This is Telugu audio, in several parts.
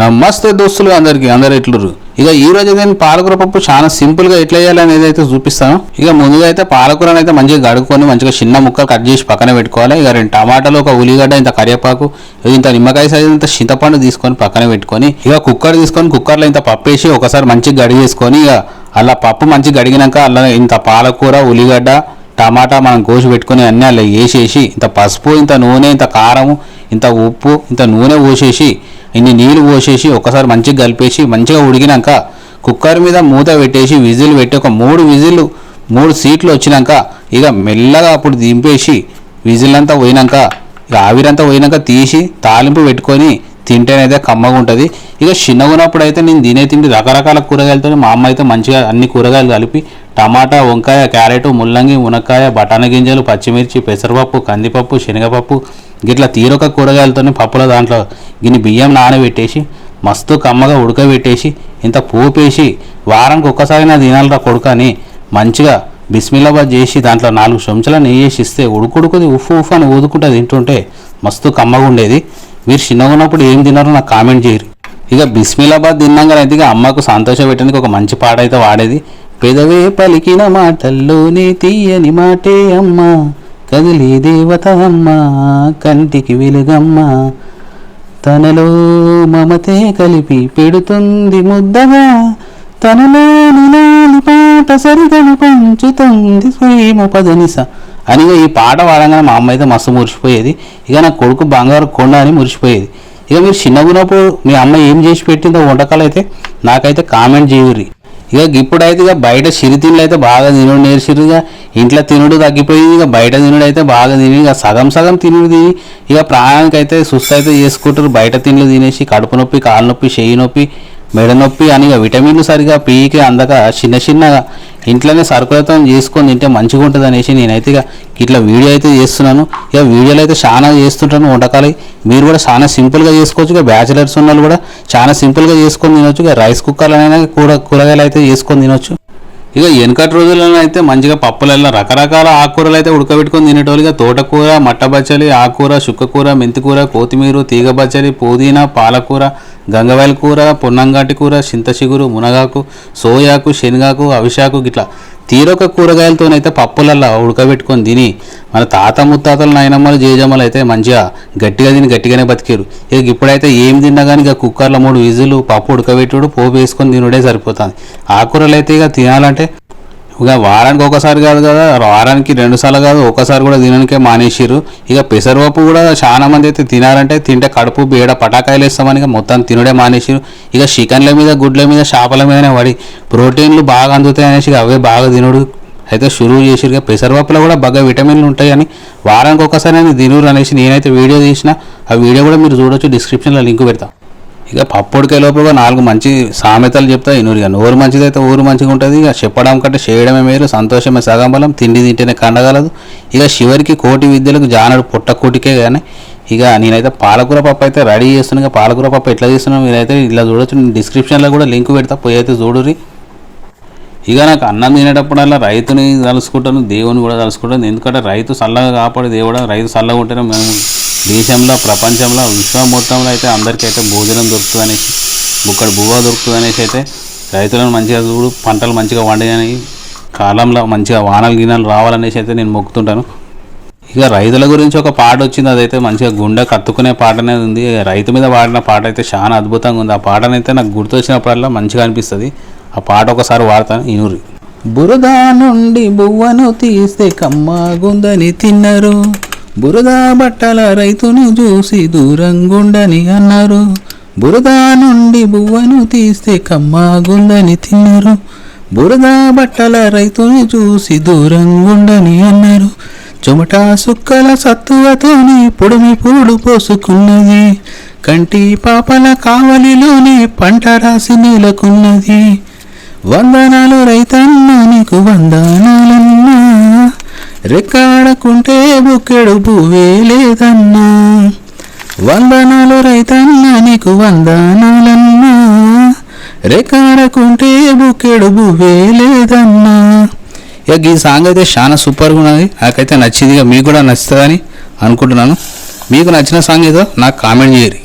నమస్తే దోస్తులు అందరికి అందరు ఎట్లురు ఇక ఈ రోజు నేను పాలకూర పప్పు చాలా సింపుల్గా ఎట్లా చేయాలనేది అయితే చూపిస్తాను. ఇక ముందుగా అయితే పాలకూరను అయితే మంచిగా గడుక్కొని మంచిగా చిన్న ముక్కలు కట్ చేసి పక్కన పెట్టుకోవాలి. ఇక రెండు టమాటాలు ఒక ఉల్లిగడ్డ ఇంత కరివేపాకు ఇంత నిమ్మకాయ సైజు ఇంత చింతపండు తీసుకొని పక్కన పెట్టుకొని ఇక కుక్కర్ తీసుకొని కుక్కర్లో ఇంత పప్పు వేసి ఒకసారి మంచిగా గడిగేసుకొని ఇక అలా పప్పు మంచిగా గడిగినాక అలా ఇంత పాలకూర ఉల్లిగడ్డ టమాటా మనం కోసి పెట్టుకొని అన్నీ అలా వేసేసి ఇంత పసుపు ఇంత నూనె ఇంత కారము ఇంత ఉప్పు ఇంత నూనె పోసేసి ఇన్ని నీళ్ళు పోసేసి ఒకసారి మంచిగా కలిపేసి మంచిగా ఉడికినాక కుక్కర్ మీద మూత పెట్టేసి విజిల్ పెట్టి ఒక మూడు విజిల్లు మూడు సీట్లు వచ్చినాక ఇక మెల్లగా అప్పుడు దింపేసి విజిల్ అంతా పోయినాక ఇక ఆవిరంతా పోయినాక తీసి తాలింపు పెట్టుకొని తింటేనైతే కమ్మగా ఉంటుంది. ఇక చిన్నగా ఉన్నప్పుడు అయితే నేను తినే తిండి రకరకాల కూరగాయలతో మా అమ్మ అయితే మంచిగా అన్ని కూరగాయలు కలిపి టమాటా వంకాయ క్యారెట్ ముల్లంగి మునక్కాయ బఠానీ గింజలు పచ్చిమిర్చి పెసరపప్పు కందిపప్పు శనగపప్పు గిట్లా తీరొక కూరగాయలతోని పప్పుల దాంట్లో గిన్ని బియ్యం నానబెట్టేసి మస్తు కమ్మగా ఉడకబెట్టేసి ఇంత పోపేసి వారానికి ఒక్కసారి నా తినాలరా కొడుకు అని మంచిగా బిస్మిల్లాబాద్ చేసి దాంట్లో నాలుగు చెంచాల నెయ్యి వేసి ఇస్తే ఉడుకుడుకుది ఉఫ్ ఉఫ్ అని ఊదుకుంటా తింటుంటే మస్తు కమ్మగా ఉండేది. మీరు చిన్నగా ఉన్నప్పుడు ఏం తిన్నారో నాకు కామెంట్ చేయరు. ఇక బిస్మిలాబాద్ తిన్నాక అయితే ఇక అమ్మకు సంతోషం పెట్టడానికి ఒక మంచి పాట అయితే వాడేది పెదవే పలికిన మాటల్లోనే తీయని మాటే అమ్మ కదిలే దేవత అమ్మ కంటికి వెలుగమ్మ. తనలో మమతే కలిపి పెడుతుంది ముద్దగా తనలోని నాని పాట సరిగను పంచుతుంది స్వయము పదనిస. అని ఇక ఈ పాట వాడంగానే మా అమ్మ అయితే మస్తు మురిసిపోయేది. ఇక నా కొడుకు బంగారు కొండ అని మురిసిపోయేది. ఇక మీరు చిన్నగున్నప్పుడు మీ అమ్మ ఏం చేసి పెట్టిందో వంటకాలు అయితే నాకైతే కామెంట్ చేయరు ఇక ఇప్పుడైతే ఇక బయట సిరి తిండ్లు అయితే బాగా తినుడు నేర్చిరు ఇక ఇంట్లో తినుడు తగ్గిపోయింది ఇక బయట తినుడు అయితే బాగా తిని ఇక సగం సగం తినుడు తిని ఇక ప్రాణానికి అయితే సుస్థ అయితే చేసుకుంటారు బయట తిండ్లు తినేసి కడుపు నొప్పి కాలు నొప్పి చేయి నొప్పి మెడ నొప్పి అని ఇక విటమిన్లు సరిగా పీకి అందక చిన్న చిన్నగా ఇంట్లోనే సరుకులతో చేసుకొని తింటే మంచిగా ఉంటుంది అనేసి నేనైతే ఇక ఇట్లా వీడియో అయితే చేస్తున్నాను. ఇక వీడియోలు అయితే చాలా చేస్తుంటాను వంటకాలు. మీరు కూడా చాలా సింపుల్గా చేసుకోవచ్చు. ఇక బ్యాచిలర్స్ ఉన్న వాళ్ళు కూడా చాలా సింపుల్గా చేసుకొని తినొచ్చు. ఇక రైస్ కుక్కర్లనైనా కూర కూరగాయలు అయితే చేసుకొని తినొచ్చు. ఇక వెనకటి రోజుల్లో అయితే మంచిగా పప్పులలో రకరకాల ఆకుకూరలు అయితే ఉడకబెట్టుకొని తినేటోళ్ళుగా ఇక తోటకూర మట్టబచ్చలి ఆకుకూర శుక్కకూర మెంతికూర కొత్తిమీర తీగ బచ్చలి పుదీనా పాలకూర గంగవాయల కూర పొన్నంగాటి కూర చింతచిగురు మునగాకు సోయాకు శనగాకు అవిశాకు గిట్లా తీరొక కూరగాయలతోనైతే పప్పులల్లో ఉడకబెట్టుకొని తిని మన తాత ముత్తాతలు నాయనమ్మలు జేజమ్మలు అయితే మంచిగా గట్టిగా తిని గట్టిగానే బతికారు. ఇక ఇప్పుడైతే ఏం తిన్నా కానీ ఇక కుక్కర్లో మూడు విజులు పప్పు ఉడకబెట్టుడు పోపు వేసుకొని తినుడే సరిపోతుంది. ఆకుకూరలు అయితే ఇక తినాలంటే ఇక వారానికి ఒకసారి కాదు కదా వారానికి రెండు సార్లు కాదు ఒకసారి కూడా తినడానికే మానేసిర్రు. ఇక పెసరపప్పు కూడా చాలా మంది అయితే తినారంటే తింటే కడుపు బేడ పటాకాయలు వేస్తామని ఇక మొత్తం తినడే మానేసిరు ఇక చికెన్ల మీద గుడ్ల మీద చేపల మీదనే పడి ప్రోటీన్లు బాగా అందుతాయి అనేసి అవే బాగా తినుడు. అయితే షురువు చేసిరు ఇక పెసరపప్పులో కూడా బాగా విటమిన్లు ఉంటాయని వారానికి ఒకసారి అని తినురు అనేసి నేనైతే వీడియో తీసిన. ఆ వీడియో కూడా మీరు చూడొచ్చు డిస్క్రిప్షన్లో లింక్ పెడతా. ఇక పప్పుడికే లోపల నాలుగు మంచి సామెతలు చెప్తా ఇనురు ఇక. నోరు మంచిదైతే ఊరు మంచిగా ఉంటుంది. ఇక చెప్పడం కంటే చేయడమే మేలు సంతోషమే సగం బలం తిండి తింటేనే కండగలదు. ఇక చివరికి కోటి విద్యలకు జానడు పుట్టకోటికే కానీ ఇక నేనైతే పాలకూర పప్పు అయితే రెడీ చేస్తున్నాను ఇక పాలకూర పప్పు ఎట్లా చేస్తున్నాను మీరైతే ఇలా చూడొచ్చు. డిస్క్రిప్షన్లో కూడా లింక్ పెడతా పోయి అయితే చూడురి ఇక నాకు అన్నం తినేటప్పుడల్లా రైతుని తలుసుకుంటాను దేవుని కూడా తలుసుకుంటాను ఎందుకంటే రైతు చల్లగా కాపాడు దేవుడు. రైతు చల్లగా ఉంటేనే మేము దేశంలో ప్రపంచంలో విశ్వం మొత్తంలో అయితే అందరికైతే భోజనం దొరుకుతుంది అనేసి ముక్కడు బువ్వ దొరుకుతుంది అనేసి అయితే రైతులను మంచిగా చూడు పంటలు మంచిగా వండాయని కాలంలో మంచిగా వానలు గిన్నెలు రావాలనేసి అయితే నేను మొక్కుతుంటాను. ఇక రైతుల గురించి ఒక పాట వచ్చింది అదైతే మంచిగా గుండె కత్తుకునే పాట అనేది ఉంది రైతు మీద పాడిన పాట అయితే చాలా అద్భుతంగా ఉంది. ఆ పాటనైతే నాకు గుర్తొచ్చినప్పుడల్లా మంచిగా అనిపిస్తుంది. ఆ పాట ఒకసారి వాడతాను ఇనురి బురద నుండి బువ్వను తీస్తే కమ్మాగుందని తిన్నారు. బురద బట్టల రైతును చూసి దూరంగుండని అన్నారు. బురద నుండి బువ్వను తీస్తే కమ్మాగుందని తిన్నారు. బురద బట్టల రైతుని చూసి దూరంగుండని అన్నారు. చెమట సుక్కల సత్తువతోనే పొడిమి పూడు పోసుకున్నది. కంటి పాపల కావలిలోనే పంట రాసి నీలకున్నది వందనాలు రైతన్న నీకు వందనాలన్నా. రెక్కాడకుంటే బుక్కెడు పువ్వే లేదన్నా. వందనాలు రైతన్నా నీకు వందనాలన్నా. రెక్కాడకుంటే బుక్కెడు పువ్వే లేదన్నా. ఇక ఈ సాంగ్ అయితే చాలా సూపర్గా ఉన్నది. నాకైతే నచ్చింది. ఇక మీకు కూడా నచ్చుతుందని అనుకుంటున్నాను. మీకు నచ్చిన సాంగ్ ఏదో నాకు కామెంట్ చేయరు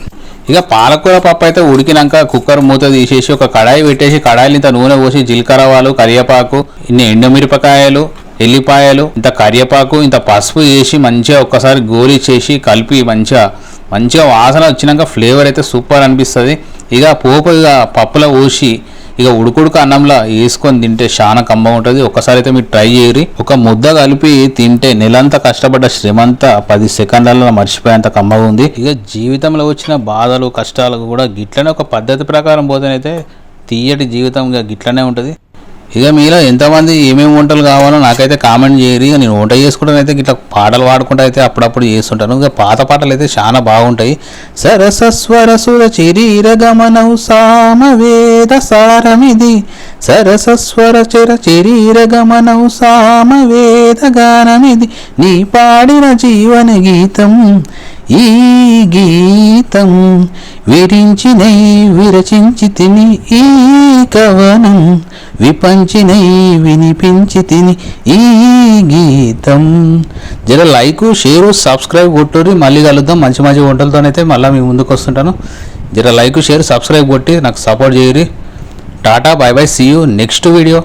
ఇక పాలకూర పప్పు అయితే ఉడికినాక కుక్కర్ మూత తీసేసి ఒక కడాయి పెట్టేసి కడాయిలు ఇంత నూనె పోసి జీలకర్ర వాళ్ళు కరివేపాకు ఇన్ని ఎండుమిరపకాయలు ఎల్లిపాయలు ఇంత కరివేపాకు ఇంత పసుపు వేసి మంచిగా ఒక్కసారి గోలి చేసి కలిపి మంచిగా మంచిగా వాసన వచ్చినాక ఫ్లేవర్ అయితే సూపర్ అనిపిస్తుంది. ఇక పోపు ఇక పప్పులో పోసి ఇక ఉడుకుడుకు అన్నంలో వేసుకొని తింటే చాలా కమ్మ ఉంటుంది. ఒకసారి అయితే మీరు ట్రై చేయరి ఒక ముద్ద కలిపి తింటే నెలంతా కష్టపడ్డ శ్రమంతా పది సెకండ్లలో మర్చిపోయేంత కమ్మగా ఉంది. ఇక జీవితంలో వచ్చిన బాధలు కష్టాలు కూడా గిట్లనే ఒక పద్ధతి ప్రకారం పోతేనైతే తీయటి జీవితం ఇక గిట్లనే ఉంటుంది. ఇక మీలో ఎంతమంది ఏమేమి వంటలు కావాలో నాకైతే కామెంట్ చేయరు. ఇక నేను వంట చేసుకుంటాను అయితే ఇట్లా పాటలు పాడుకుంటూ అయితే అప్పుడప్పుడు చేస్తుంటాను. ఇక పాత పాటలు అయితే చాలా బాగుంటాయి. సరసస్వరసుర చిరీర గమనం సామవేద సారమిది. సరసస్వర చిర చిరీర గమనం సామవేద గానమిది. నీ పాడిన జీవన గీతం ఈ గీతం విరించినై విరచించి తిని ఈ కవనం విపంచినై వినిపించి తిని ఈ గీతం. జర లైక్ షేరు సబ్స్క్రైబ్ కొట్టుర్రి మళ్ళీ కలుద్దాం మంచి మంచి వంటలతోనైతే మళ్ళీ మీ ముందుకు వస్తుంటాను. జర లైక్ షేర్ సబ్స్క్రైబ్ కొట్టి నాకు support చేయరి tata bye bye see you next video.